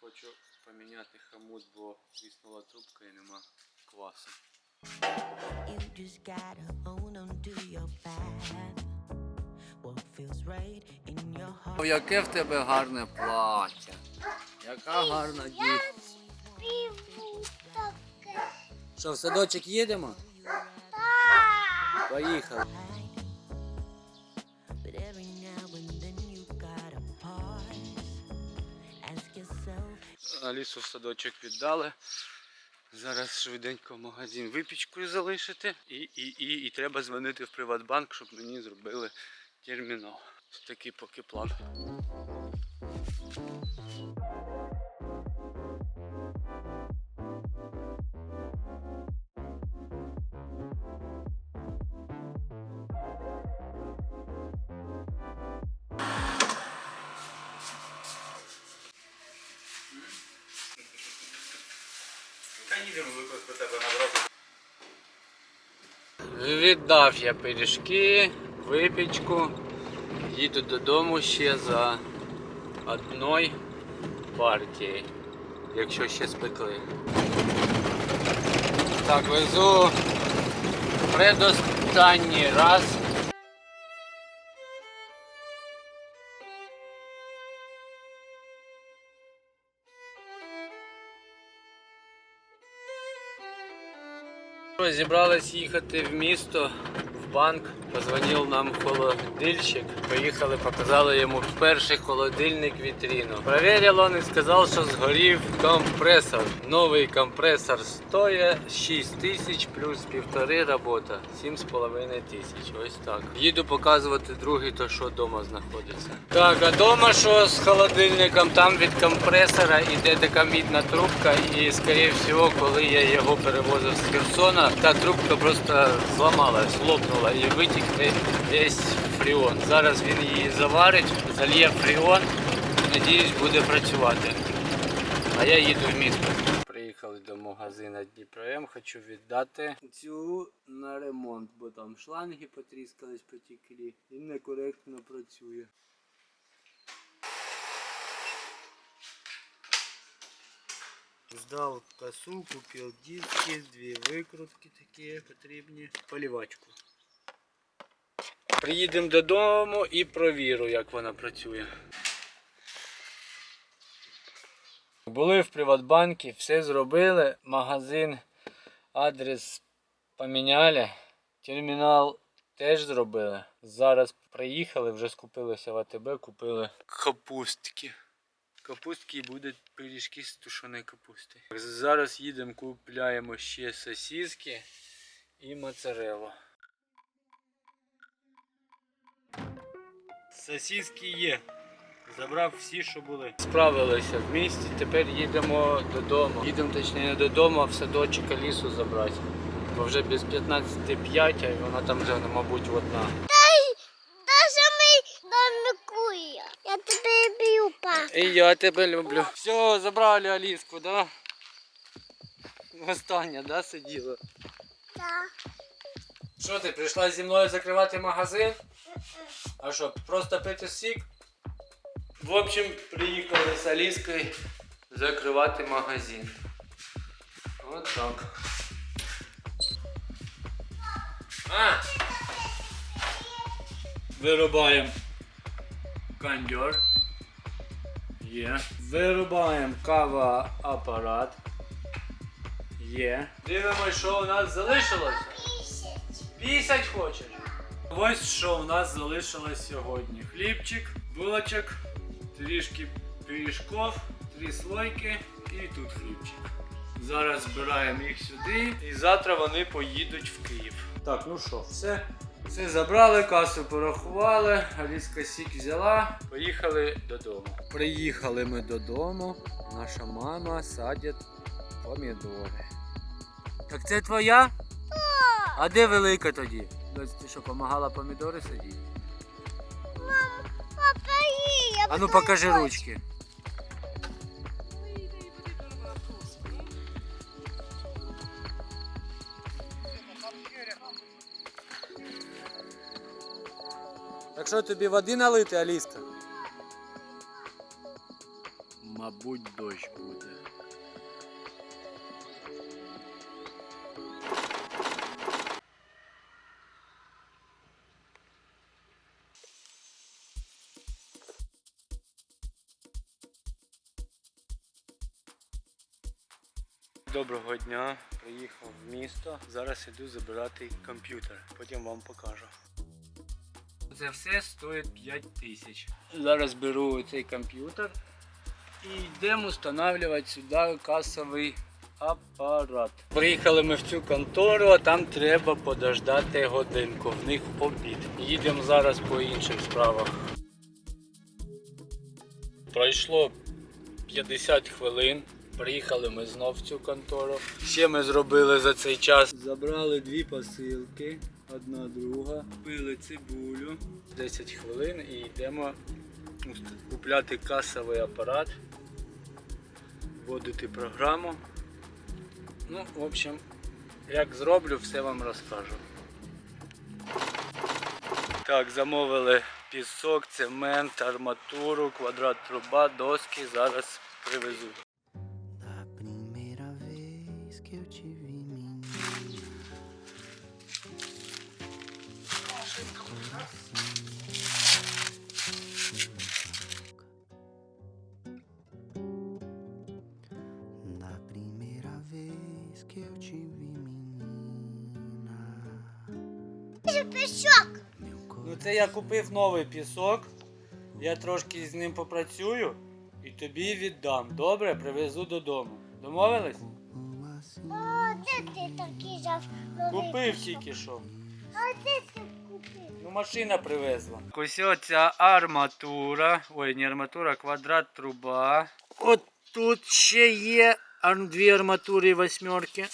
Хочу поміняти хамут, бо віснула трубка і нема квасу. You just gotta hold on to your path. What feels right in your heart. Яке в тебе гарне плаття. Яка гарна дівчина. Що, в садочок їдемо? Поїхали. Алісу в садочок віддали. Зараз швиденько в магазин випічкою залишити. І, і, і, і треба дзвонити в Приватбанк, щоб мені зробили термінал. Такий поки план. Віддав я пиріжки, випічку. Їду додому ще за одною партією, якщо ще спекли. Так, везу предостанній раз. Зібрались їхати в місто, банк. Позвонив нам холодильщик. Поїхали, показали йому перший холодильник вітрину. Проверил он і сказав, що згорів компресор. Новий компресор стоїть 6 тисяч плюс півтори робота. 7,5 тисяч. Ось так. Їду показувати другий, то що вдома знаходиться. Так, а вдома що з холодильником? Там від компресора іде така мідна трубка і, скоріше всього, коли я його перевозив з Херсона, та трубка просто зламалась, лопнула і витік ве- весь фріон. Зараз він її заварить, зальє фріон, надіюсь, буде працювати. А я їду в місто. Приїхали до магазину Дніпром, хочу віддати цю на ремонт, бо там шланги потріскались, потеклі і некоректно працює. Сдал косу, купил диски, дві викрутки такі потрібні, полівачку. Приїдемо додому і провірю, як вона працює. Були в Приватбанкі, все зробили, магазин, адрес поміняли, термінал теж зробили. Зараз приїхали, вже скупилися в АТБ, купили капустки. Капустки будуть пиріжки з тушоною капустою. Зараз їдемо, купляємо ще сосиски і моцарелу. Сосиски є. Забрав всі, що були. Справилися в місті, тепер їдемо додому. Їдемо точніше не додому, а в садочок Алісу забрати. Бо вже без 15.5, а вона там вже, мабуть, одна. Я тебе люблю, па. І я тебе люблю. Все, забрали Аліску, да? Остання, да, сиділа? Да. Що ти, прийшла зі мною закривати магазин? А що, просто пити сік? В общем, приїхали з Аліскою закривати магазин. От так. А! Вирубаємо кондьор. Є. Вирубаємо кава апарат. Є. Дивимось, що у нас залишилося. Пісять хочеш? Ось що у нас залишилось сьогодні. Хлібчик, булочок, трішки пиріжков, три слойки і тут хлібчик. Зараз збираємо їх сюди і завтра вони поїдуть в Київ. Так, ну що, все. Все забрали, касу порахували, Аліска сік взяла, поїхали додому. Приїхали ми додому, наша мама садить помідори. Так це твоя? А де велика тоді? Доць, ти що, допомагала помідори садити? Папа, їй, я А ну покажи ручки. Так що тобі води налити, Аліска? Мабуть, дощ буде. Доброго дня, приїхав в місто. Зараз іду забирати комп'ютер. Потім вам покажу. Це все стоїть 5 тисяч. Зараз беру цей комп'ютер і йдемо встановлювати сюди касовий апарат. Приїхали ми в цю контору, а там треба подождати годинку. В них обід. Їдемо зараз по інших справах. Пройшло 50 хвилин. Приїхали ми знов в цю контору. Ще ми зробили за цей час. Забрали дві посилки, одна друга. Купили цибулю 10 хвилин і йдемо купляти касовий апарат, вводити програму. Ну, в общем, як зроблю, все вам розкажу. Так, замовили пісок, цемент, арматуру, квадрат труба, доски. Зараз привезуть. Meu Ну це я купив новий пісок. Я трошки з ним попрацюю і тобі віддам. Добре, привезу додому. Домовились? О, де ти такий новий Купив пішок? тільки що. А де ти? Ну машина привезла. Ось оця арматура. Ой, не арматура, квадрат труба. От тут ще є дві арматури восьмерки.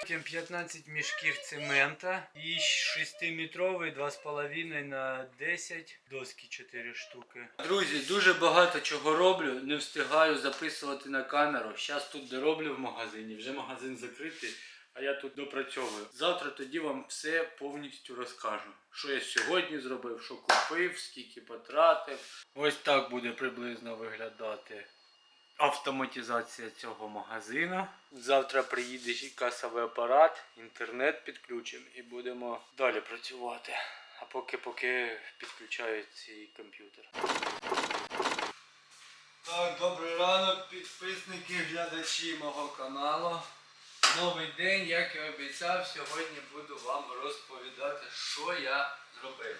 Потім 15 мішків цемента і 6-метровий 2,5 на 10 доски 4 штуки. Друзі, дуже багато чого роблю, не встигаю записувати на камеру. Зараз тут дороблю в магазині, вже магазин закритий, а я тут допрацьовую. Завтра тоді вам все повністю розкажу. Що я сьогодні зробив, що купив, скільки потратив. Ось так буде приблизно виглядати автоматизація цього магазину. Завтра приїде ще касовий апарат, інтернет підключимо і будемо далі працювати. А поки поки підключають цей комп'ютер. Так, добрий ранок, підписники, глядачі мого каналу. Новий день, як і обіцяв, сьогодні буду вам розповідати, що я зробив.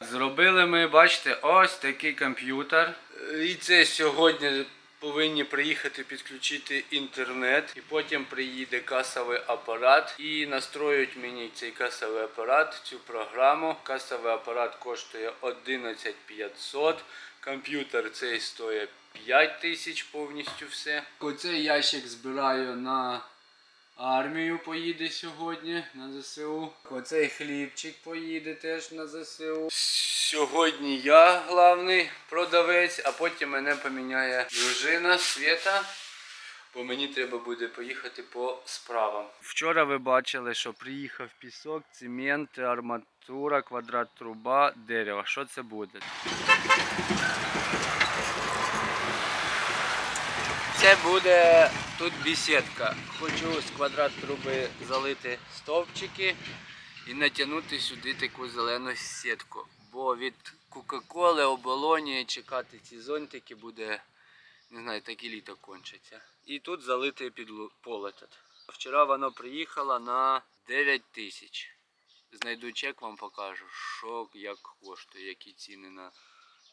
Зробили ми, бачите, ось такий комп'ютер. І це сьогодні повинні приїхати підключити інтернет. І потім приїде касовий апарат і настроють мені цей касовий апарат, цю програму. Касовий апарат коштує 11500. Комп'ютер цей стоїть 5 тисяч повністю все. Оцей ящик збираю на армію поїде сьогодні на ЗСУ. Оцей хлібчик поїде теж на ЗСУ. Сьогодні я главний продавець, а потім мене поміняє дружина Свята. Бо мені треба буде поїхати по справам. Вчора ви бачили, що приїхав пісок, цемент, арматура, квадрат труба, дерево. Що це буде? Це буде тут бесідка. Хочу з квадрат труби залити стовпчики і натягнути сюди таку зелену сітку. Бо від Кока-Коли, оболоні чекати ці зонтики буде, не знаю, так і літо кончиться. І тут залити під поле тут. Вчора воно приїхало на 9 тисяч. Знайду чек, вам покажу, що як коштує, які ціни на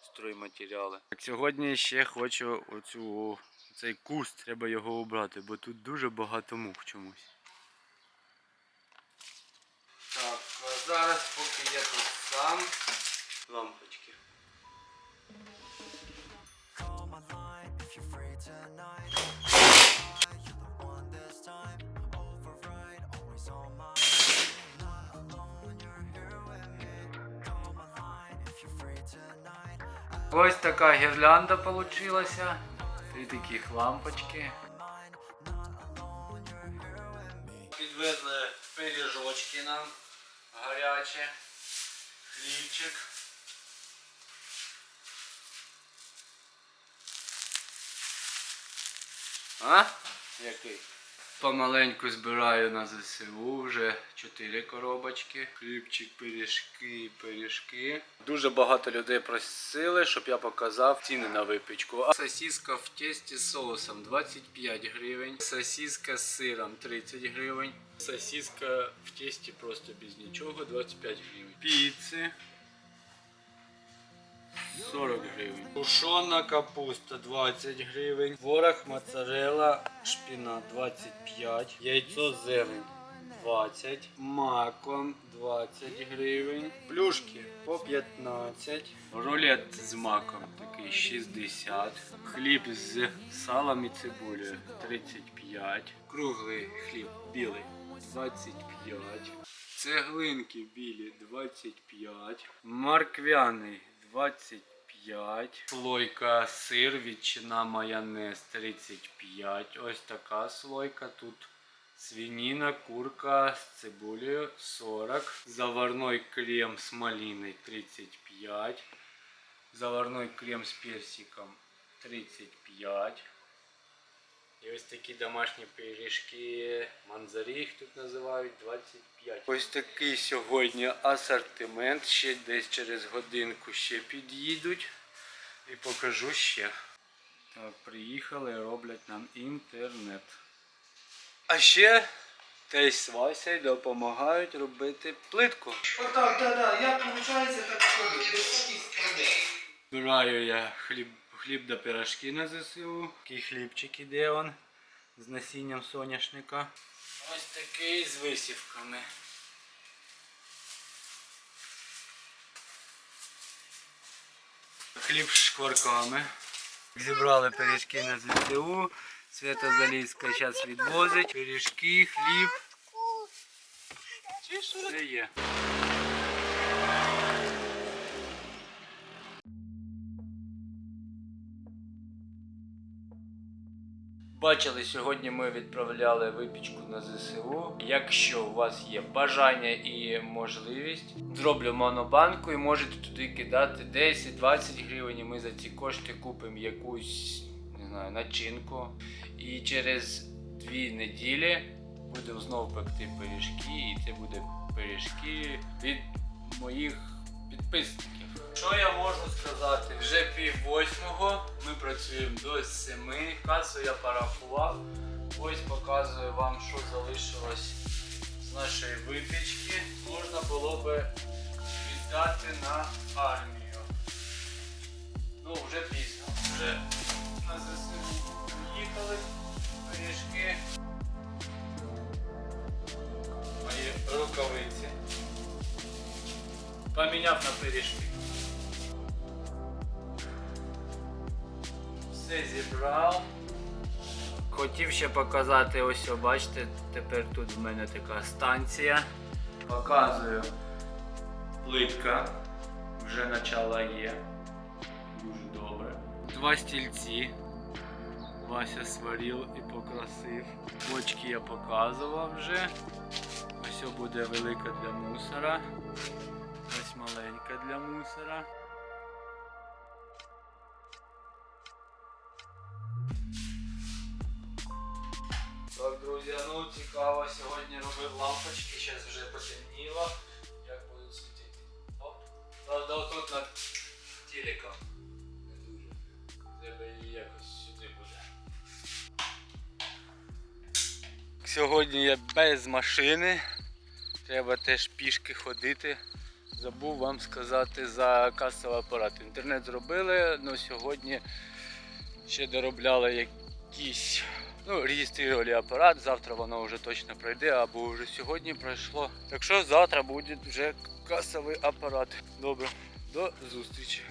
стройматеріали. Так, сьогодні ще хочу оцю, цей куст, треба його обрати, бо тут дуже багато мух чомусь. Так, а зараз поки я тут сам. Лампочки. Ось така гірлянда получилася. Дві таких лампочки. Підвезли пиріжочки нам гарячі, хлібчик. А? Який? Помаленьку збираю на ЗСУ вже 4 коробочки. Хлібчик, пиріжки, пиріжки. Дуже багато людей просили, щоб я показав ціни на випічку. А Сосиска в тесті з соусом 25 гривень. Сосиска з сиром 30 гривень. Сосиска в тесті просто без нічого 25 гривень. Піци 40 гривень. Тушона капуста 20 гривень. Творог моцарелла, шпінат 25. Яйцо зелень 20. Маком 20 гривень. Плюшки по 15. Рулет з маком такий 60. Хліб з салом і цибулею 35. Круглий хліб білий 25. Цеглинки білі 25. Морквяний 25. Слойка сир, ветчина, майонез 35. Ось така слойка. Тут свинина, курка з цибулею 40. Заварной крем с малиной 35. Заварной крем з персиком 35. І ось такі домашні пиріжки, манзарі їх тут називають 25. Ось такий сьогодні асортимент. Ще десь через годинку ще під'їдуть. І покажу ще. Так, приїхали, роблять нам інтернет. А ще Тесь з Васей допомагають робити плитку. Отак, да, да, як виходить, так ходить. Збираю я хліб, хліб до пирожки на ЗСУ. Такий хлібчик іде он з насінням соняшника. Ось такий з висівками. Хліб з шкварками. Зібрали пиріжки на ЗСУ. Свята Залізька зараз відвозить. Пиріжки, хліб. Все є. Бачили, сьогодні ми відправляли випічку на ЗСУ. Якщо у вас є бажання і можливість, зроблю монобанку і можете туди кидати 10-20 гривень. І ми за ці кошти купимо якусь не знаю, начинку. І через дві неділі будемо знову пекти пиріжки, і це буде пиріжки від моїх підписників. Що я можу сказати? Вже пів восьмого. Ми працюємо до семи. Касу я порахував. Ось показую вам, що залишилось з нашої випічки. Можна було би віддати на армію. Ну, вже пізно. Вже на ЗСУ їхали пиріжки. Мої рукавиці. Поміняв на пиріжки. Все зібрав. Хотів ще показати, ось бачите, тепер тут в мене така станція. Показую. Плитка. Вже начала є. Дуже добре. Два стільці. Вася сварив і покрасив. Бочки я показував вже. Ось буде велика для мусора. Ось маленька для мусора. Так, друзі, ну цікаво, сьогодні робив лампочки, зараз вже потемніло. Як будуть світити? Оп. Правда, отут над телеком. Не дуже. Треба її якось сюди буде. Сьогодні я без машини. Треба теж пішки ходити. Забув вам сказати за касовий апарат. Інтернет зробили, але сьогодні ще доробляли якісь. Ну, реєстрували апарат, завтра воно вже точно пройде, або вже сьогодні пройшло. Так що завтра буде вже касовий апарат. Добре, до зустрічі.